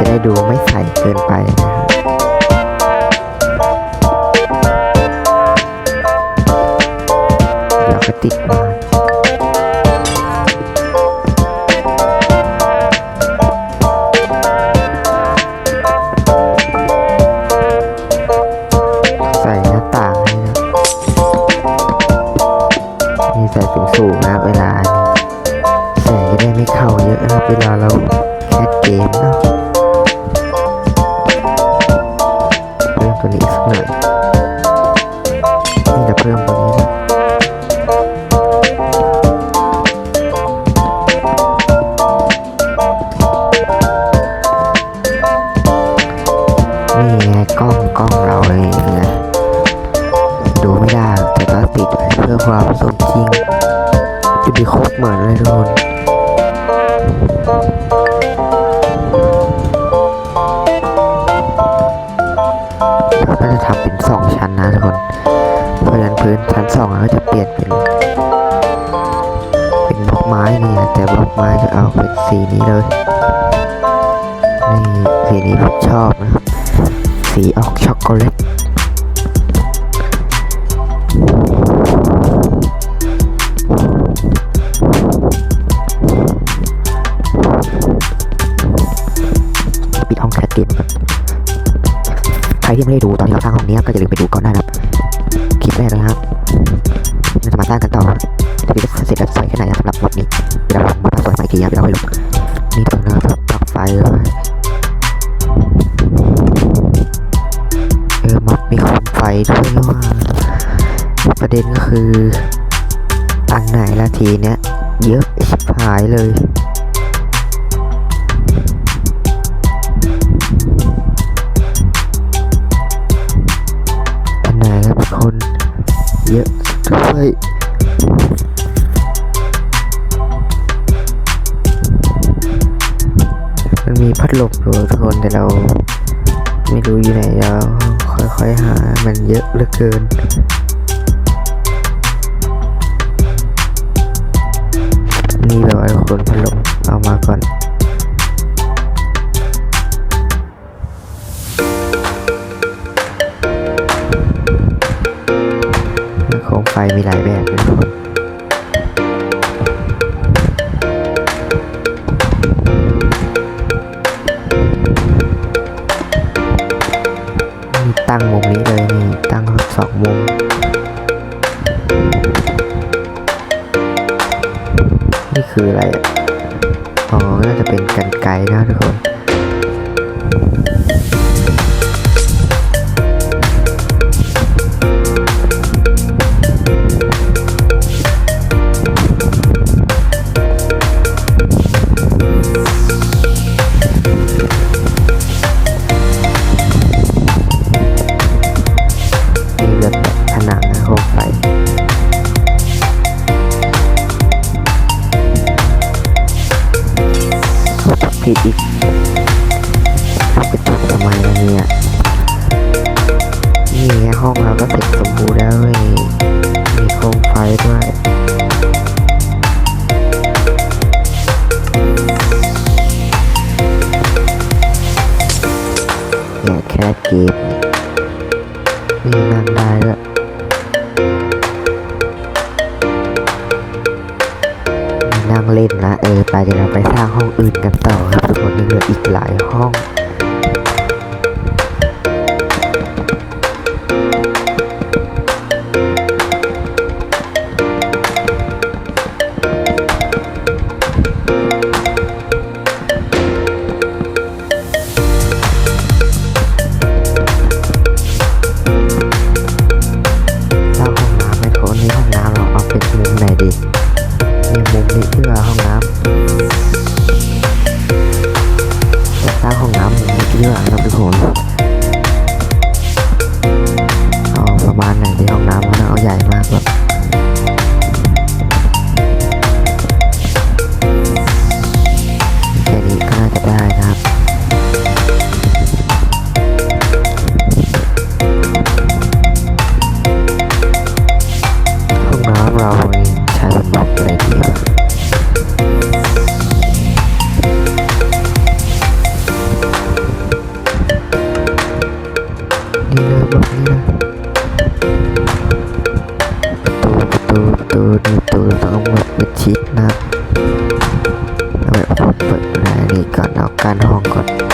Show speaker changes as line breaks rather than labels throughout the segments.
จะได้ดูไม่ใสเกินไปนะฮะเดี๋ยวก็ติดมา แต่ก็ติดไว้เพื่อความสมจริง จะมีโคตรเหมือนเลยทุกคนเราก็จะทำเป็นสองชั้นนะทุกคน เพราะฉะนั้นพื้นชั้นสองเราก็จะเปลี่ยนเป็น เป็นบล็อกไม้นี่นะแต่บล็อกไม้จะเอาเป็นสีนี้เลย นี่สีนี้ผมชอบนะครับ สีออกช็อกโกแลต นที่เราสร้างห้องนี้ก็อย่าลืมไปดูก่อนนะครับคลิปแรกนะครับเราจะมาสร้างกันต่อจะมีเสร็จแล้วสวยแค่ไหนสำหรับม็อดนี้เดี๋ยวเรามาสวยใหม่กทีครับเราไปลงนี่ตรงนั้นครับปลักไฟเออม็อดมีโคมไฟด้วยว่าประเด็นก็คืออันไหนละทีเนี้ยเยอะชิบหายเลย เยอะด้วยมันมีพัดลมอยู่ทุกคนแต่เราไม่รู้อยู่ไหนเราค่อยๆหา มันเยอะเหลือเกินนี่แบบว่าทุกคนพัดลมเอามาก่อน ไฟมีหลายแบบนะครับ ผิดอีกทำไมล่ะเนี่ยนี่แค่ห้องเราก็เสร็จสมบูรณ์แล้วเลยมีโคมไฟด้วยเนี่ยแค่เกมีนั่งได้ด้ว เล่นนะ เออไปเดี๋ยวเราไปสร้างห้องอื่นกันต่อครับทุกคนยังเหลืออีกหลายห้อง কানহঙ্কন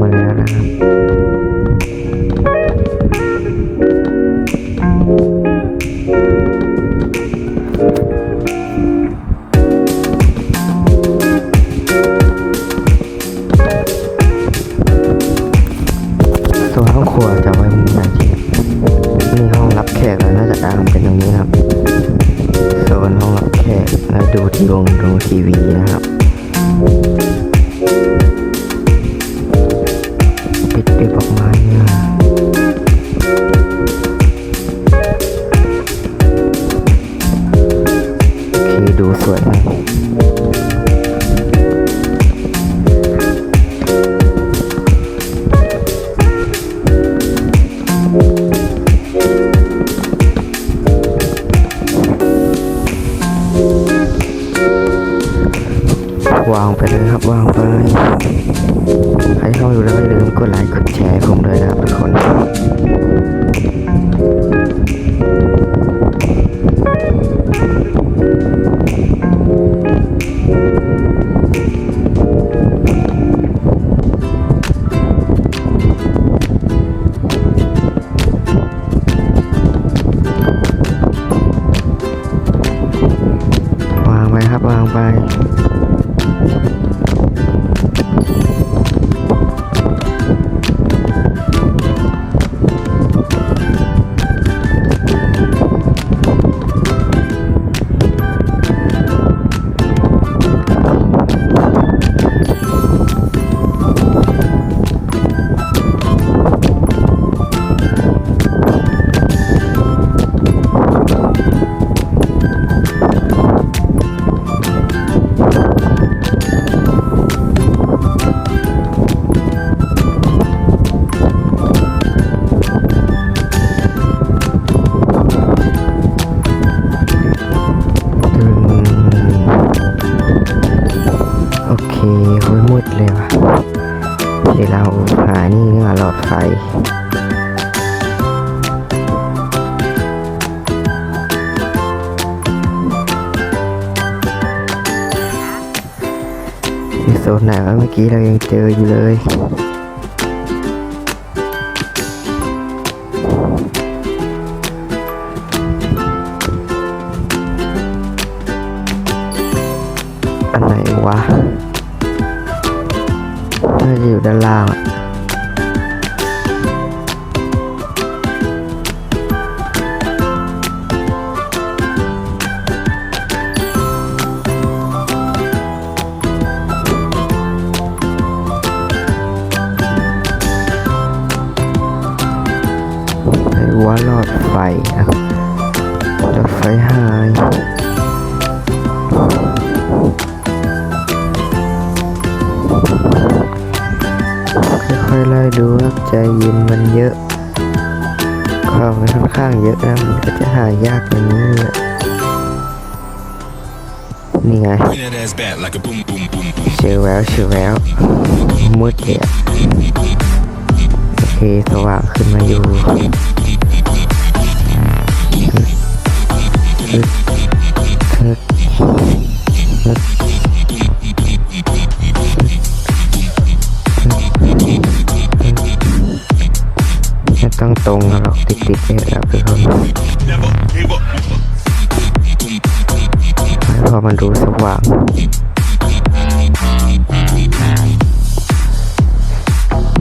kamay. วางไปเลยครับวางไปใครเข้าอยู่แล้วอย่าลืมกดไลค์กดแชร์ผมด้วยนะครับทุกคน กี้เรายังเจออยู่เลย อันไหนวะน่าจะอยู่ด้านล่างอะ ยอะโอเคสว่างขึ้นมาอยู่ฮึดฮึดฮึดไม่ต้องตรงกันหรอกติดๆเนี่ยครับทุกคน อมันรู้สว่าง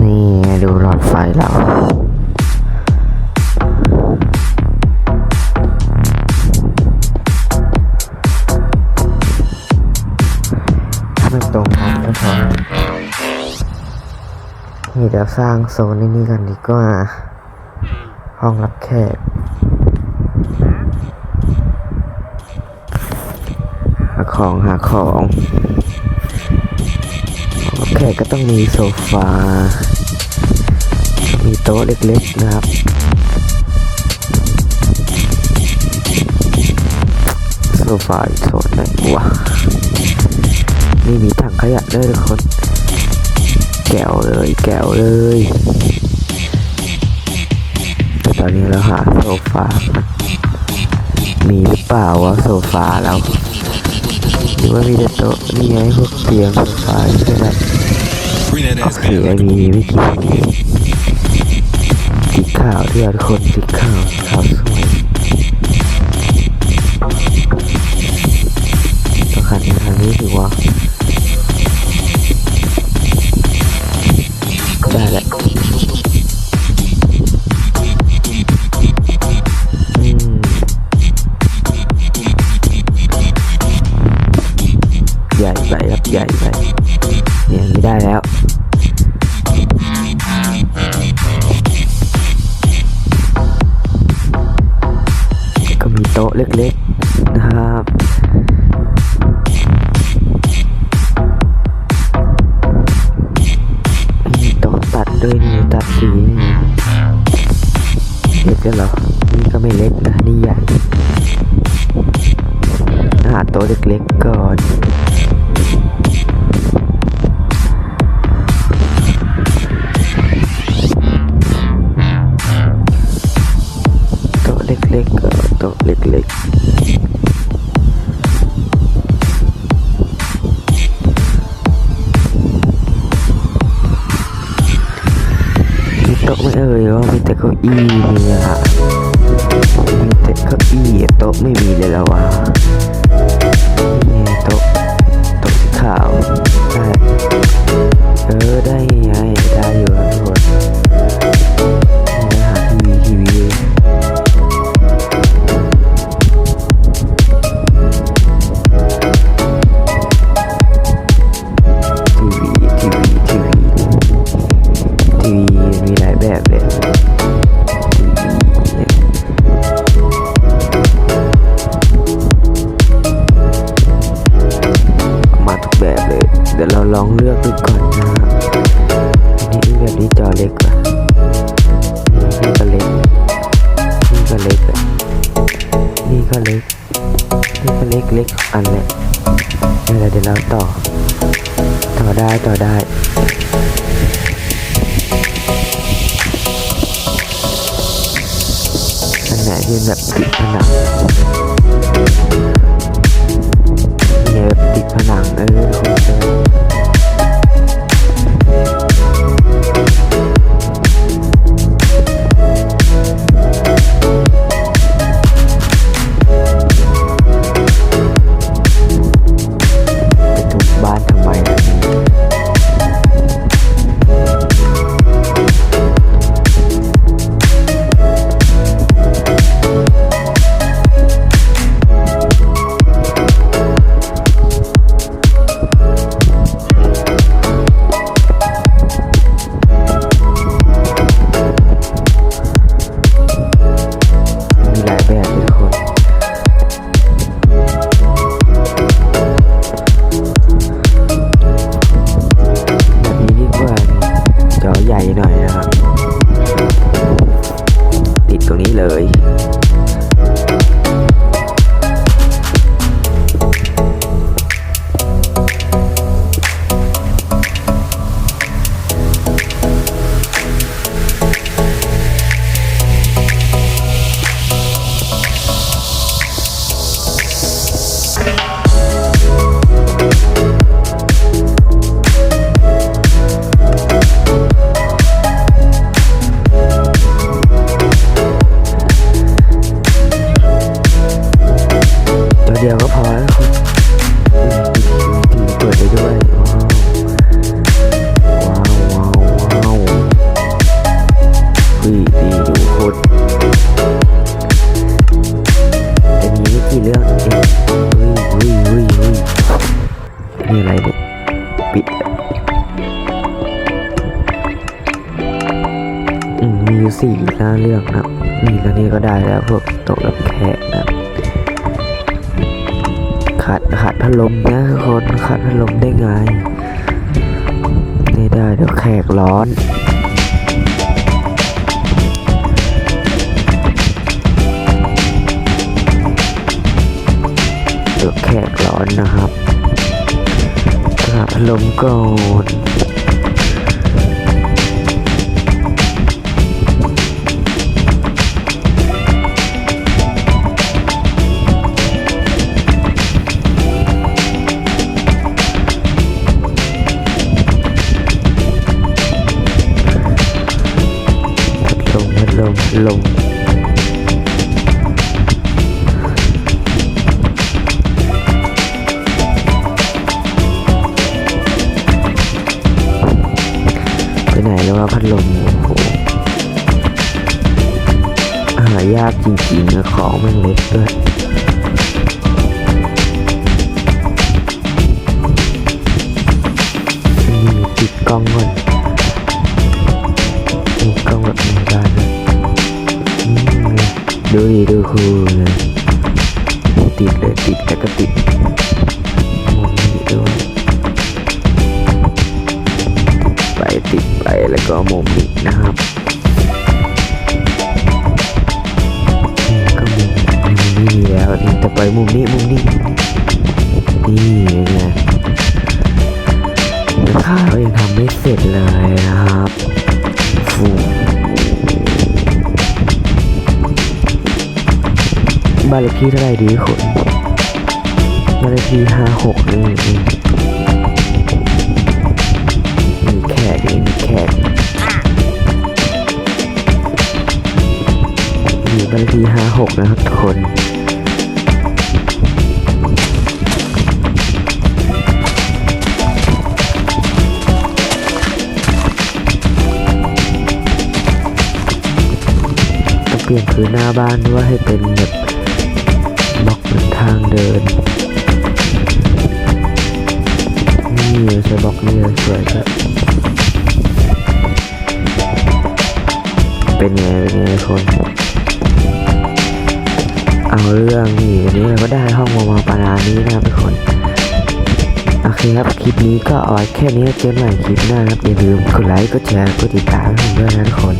นี่ดูหลอดไฟเราถ้ามันตรงกันก็พอนี่เดี๋ยวสร้างโซนในนี้กันดีกว่า ห้องรับแขก หา ของหาของ โอเคก็ต้องมีโซฟา มีโต๊ะเล็กๆนะครับโซฟาโซนไหนวะนี่มีถังขยะด้วยทุกคน แก้วเลย แก้วเลยแต่ตอนนี้เราหาโซฟา มีหรือเปล่าวะโซฟาเราห รือว่ามีแต่โต๊ะนี่ไงพวกเตียงโซฟาใช่ไหม
Bring that
โอ
ass
เค
back
ไอ้มีไม่กี่สีขาวที่ทุกคนสีขาวขาวสวยต้องขันทางนี้ถือว่า โต๊ะเล็กๆก็โต๊ะเล็กๆมีโต๊ะไม่เเดี๋ยวเราลองเลือกดูก่อนนะอันนี้แบบนี้จอเล็กกว่านี่ก็เล็ก นี่ก็เล็ก นี่ก็เล็ก นี่ก็เล็กเล็กอันเนี่ยนี่แหละเดี๋ยวเราต่อ ต่อได้ต่อได้อันไหนที่แบบติดผนังเนี่ยแบบติดผนังเออคุณ ลมนะทุกคนขาดพัดลมได้ไงไม่ได้เดี๋ยวแขกร้อนเดี๋ยวแขกร้อนนะครับขาดพัดลมก่อน ลง ไปไหนแล้วว่าพัดลมโอ้โหหายากจริงๆนะของมันเล็กด้วย ดูดิดูครูเลยติดเลยติดแต่ก็ติดมุมนี้ด้วยไปติดไปแล้วก็มุมนี้นะครับก็มุมมุมนี้มีแล้วนี่แต่ไปมุมนี้มุมนี้มุมนี้นี่ไงข้าวยังทำไม่เสร็จเลยนะครับฟู บ้านเลขที่เท่าไหร่ดีคุณบ้านเลขที่ห้าหกนี่มีแขกนี่มีแขกมีบ้านเลขที่ห้าหกนะครับทุกคนจะเปลี่ยนพื้นหน้าบ้านด้วยให้เป็นแบบ ทางเดิน นี่ใช้บล็อกนี่ยสวยครับ เป็นไง เป็นไงคน เอาเรื่องนี่วันนี้เราก็ได้ห้องมามาปานานี้นะครับทุกคน โอเคครับ คลิปนี้ก็เอาไว้แค่นี้เจอกันใหม่คลิปหน้าครับ อย่าลืมกดไลค์ กดแชร์ กดติดตามผมด้วยนะทุกคน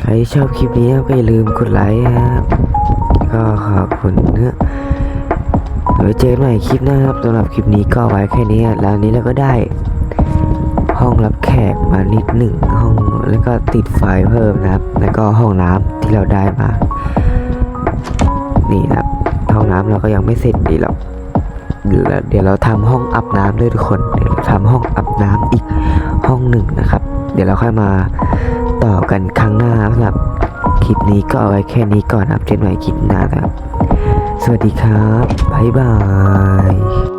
ใครชอบคลิปนี้ก็อย่าลืมกดไลค์ครับ ก็ขอบคุณนะเดี๋ยวเจอกันใหม่คลิปหน้าครับสำหรับคลิปนี้ก็ไว้แค่นี้แล้วนี้เราก็ได้ ห้องรับแขกมานิดหนึ่งห้องแล้วก็ติดไฟเพิ่มนะครับ แล้วก็ห้องน้ำที่เราได้มา นี่นะครับห้องน้ำเราก็ยังไม่เสร็จดีหรอกเดี๋ยวเราเดี๋ยวเราทำห้องอาบน้ำด้วยทุกคนเดี๋ยวเราทำห้องอาบน้ำอีกห้องหนึ่งนะครับ เดี๋ยวเราค่อยมาต่อกันครั้งหน้าสำหรับ คลิปนี้ก็เอาไว้แค่นี้ก่อนครับเดตใหม่คลิปหน้านะครับ สวัสดีครับ บ๊ายบาย